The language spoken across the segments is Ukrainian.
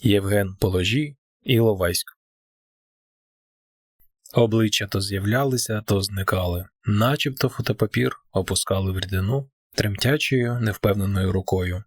Євген Положі, Іловайськ. Обличчя то з'являлися, то зникали, начебто фотопапір опускали в рідину тремтячою, невпевненою рукою.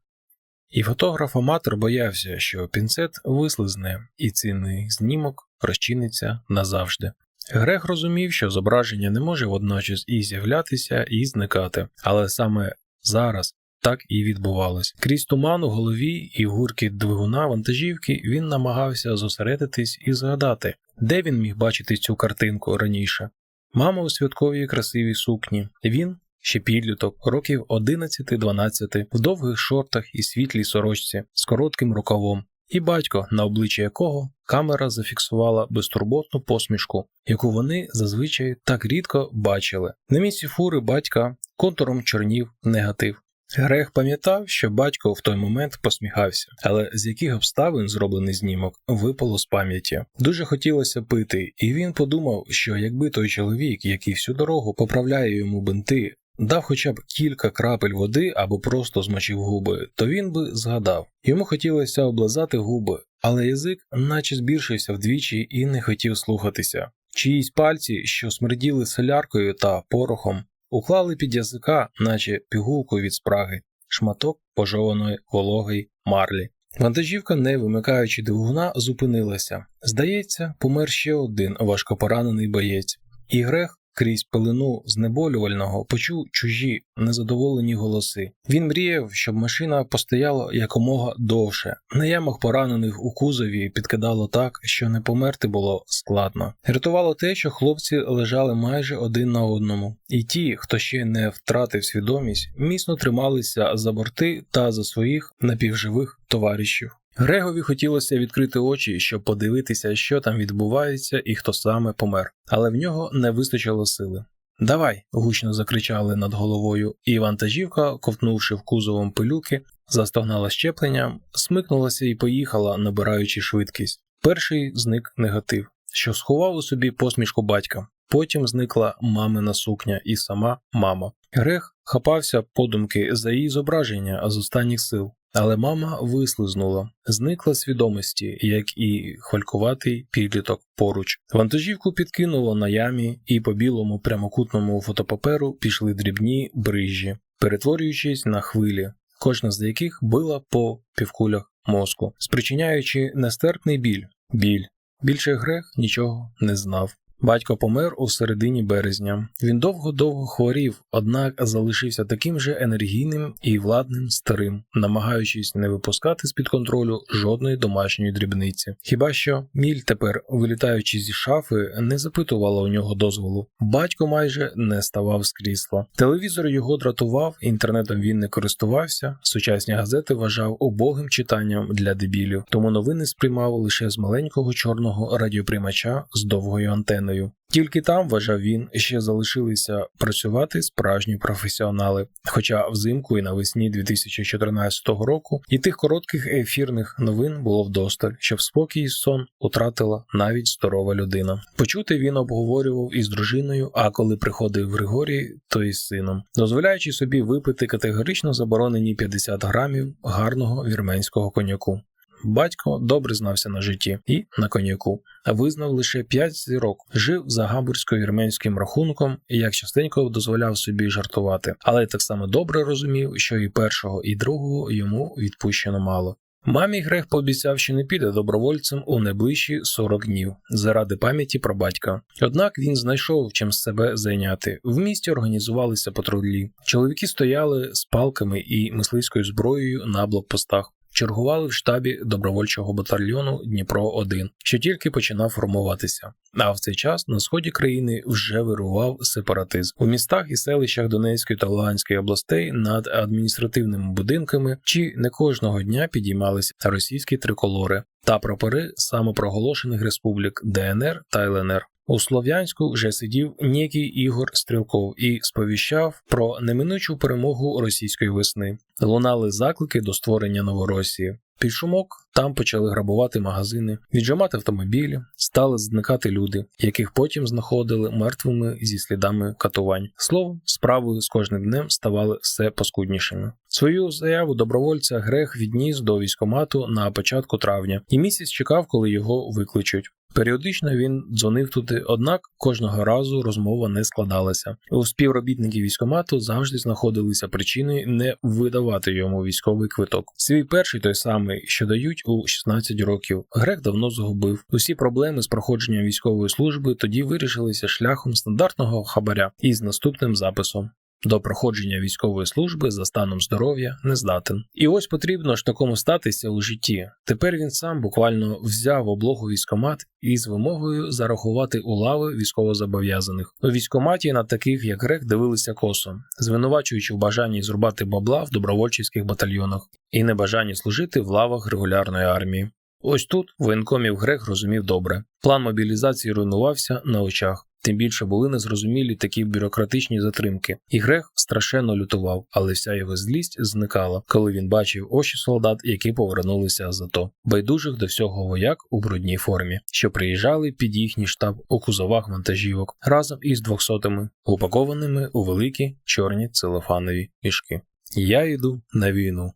І фотограф-аматор боявся, що пінцет вислизне, і цінний знімок розчиниться назавжди. Грех розумів, що зображення не може водночас і з'являтися, і зникати, але саме зараз так і відбувалось. Крізь туман у голові і гуркіт двигуна вантажівки він намагався зосередитись і згадати, де він міг бачити цю картинку раніше. Мама у святковій красивій сукні, він ще підліток, років 11-12, в довгих шортах і світлій сорочці з коротким рукавом, і батько, на обличчі якого камера зафіксувала безтурботну посмішку, яку вони зазвичай так рідко бачили. На місці фури батька контуром чорнів негатив. Грех пам'ятав, що батько в той момент посміхався, але з яких обставин зроблений знімок випало з пам'яті. Дуже хотілося пити, і він подумав, що якби той чоловік, який всю дорогу поправляє йому бинти, дав хоча б кілька крапель води або просто змочив губи, то він би згадав. Йому хотілося облизати губи, але язик наче збільшився вдвічі і не хотів слухатися. Чиїсь пальці, що смерділи соляркою та порохом, уклали під язика, наче пігулку від спраги, шматок пожованої вологої марлі. Вантажівка, не вимикаючи двигуна, зупинилася. Здається, помер ще один важкопоранений боєць. І грех крізь пилину знеболювального почув чужі незадоволені голоси. Він мріяв, щоб машина постояла якомога довше. На ямах поранених у кузові підкидало так, що не померти було складно. Рятувало те, що хлопці лежали майже один на одному, і ті, хто ще не втратив свідомість, міцно трималися за борти та за своїх напівживих товаришів. Грегові хотілося відкрити очі, щоб подивитися, що там відбувається і хто саме помер, але в нього не вистачило сили. Давай. гучно закричали над головою, і вантажівка, ковтнувши в кузовом пилюки, застогнала щепленням, смикнулася і поїхала, набираючи швидкість. Перший зник негатив, що сховав у собі посмішку батька. Потім зникла мамина сукня і сама мама. Грех хапався подумки за її зображення з останніх сил. Але мама вислизнула, зникла свідомості, як і хвалькуватий підліток поруч. Вантажівку підкинуло на ямі, і по білому прямокутному фотопаперу пішли дрібні брижі, перетворюючись на хвилі, кожна з яких била по півкулях мозку, спричиняючи нестерпний біль. Біль. Більше грех нічого не знав. Батько помер у середині березня. Він довго-довго хворів, однак залишився таким же енергійним і владним старим, намагаючись не випускати з під контролю жодної домашньої дрібниці. Хіба що міль тепер, вилітаючи зі шафи, не запитувала у нього дозволу. Батько майже не ставав з крісла. Телевізор його дратував, інтернетом він не користувався. Сучасні газети вважав убогим читанням для дебілів, тому новини сприймав лише з маленького чорного радіоприймача з довгою антеною людиною. Тільки там, вважав він, ще залишилися працювати справжні професіонали. Хоча взимку і навесні 2014 року і тих коротких ефірних новин було вдосталь, щоб спокій і сон утратила навіть здорова людина. Почути він обговорював із дружиною, а коли приходив Григорій, то із сином, дозволяючи собі випити категорично заборонені 50 грамів гарного вірменського коньяку. Батько добре знався на житті і на коньяку, визнав лише п'ять зірок, жив за гамбурзько-вірменським рахунком і як частенько дозволяв собі жартувати, але так само добре розумів, що і першого, і другого йому відпущено мало. Мамі Грех пообіцяв, що не піде добровольцем у найближчі 40 днів заради пам'яті про батька. Однак він знайшов чим себе зайняти. В місті організувалися патрулі. Чоловіки стояли з палками і мисливською зброєю на блокпостах чергували в штабі добровольчого батальйону Дніпро 1 що тільки починав формуватися. А в цей час на сході країни вже вирував сепаратизм у містах і селищах Донецької та Луганської областей над адміністративними будинками чи не кожного дня підіймалися російські триколори та прапори самопроголошених республік ДНР та ЛНР. У Слов'янську вже сидів некий Ігор Стрілков і сповіщав про неминучу перемогу російської весни. Лунали заклики до створення Новоросії. Під шумок там почали грабувати магазини, віджимати автомобілі, стали зникати люди, яких потім знаходили мертвими зі слідами катувань. Словом, справи з кожним днем ставали все паскуднішими. Свою заяву добровольця Грех відніс до військомату на початку травня і місяць чекав, коли його викличуть. Періодично він дзвонив туди, однак кожного разу розмова не складалася. У співробітників військомату завжди знаходилися причини не видавати йому військовий квиток. Свій перший той самий, що дають у 16 років. Грек давно згубив. Усі проблеми з проходженням військової служби тоді вирішилися шляхом стандартного хабаря із наступним записом. До проходження військової служби за станом здоров'я не здатен. І ось потрібно ж такому статися у житті. Тепер він сам буквально взяв облогу військомат із вимогою зарахувати у лави військовозобов'язаних. У військоматі на таких, як грек, дивилися косо, звинувачуючи в бажанні зрубати бабла в добровольчих батальйонах і небажанні служити в лавах регулярної армії. Ось тут воєнкомів грек розумів добре. План мобілізації руйнувався на очах. Тим більше були незрозумілі такі бюрократичні затримки, і Грех страшенно лютував, але вся його злість зникала, коли він бачив очі солдат, які повернулися з АТО, байдужих до всього вояк у брудній формі, що приїжджали під їхній штаб у кузовах вантажівок разом із двохсотими, упакованими у великі чорні целофанові мішки. Я йду на війну.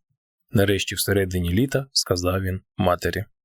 Нарешті, всередині літа, сказав він матері.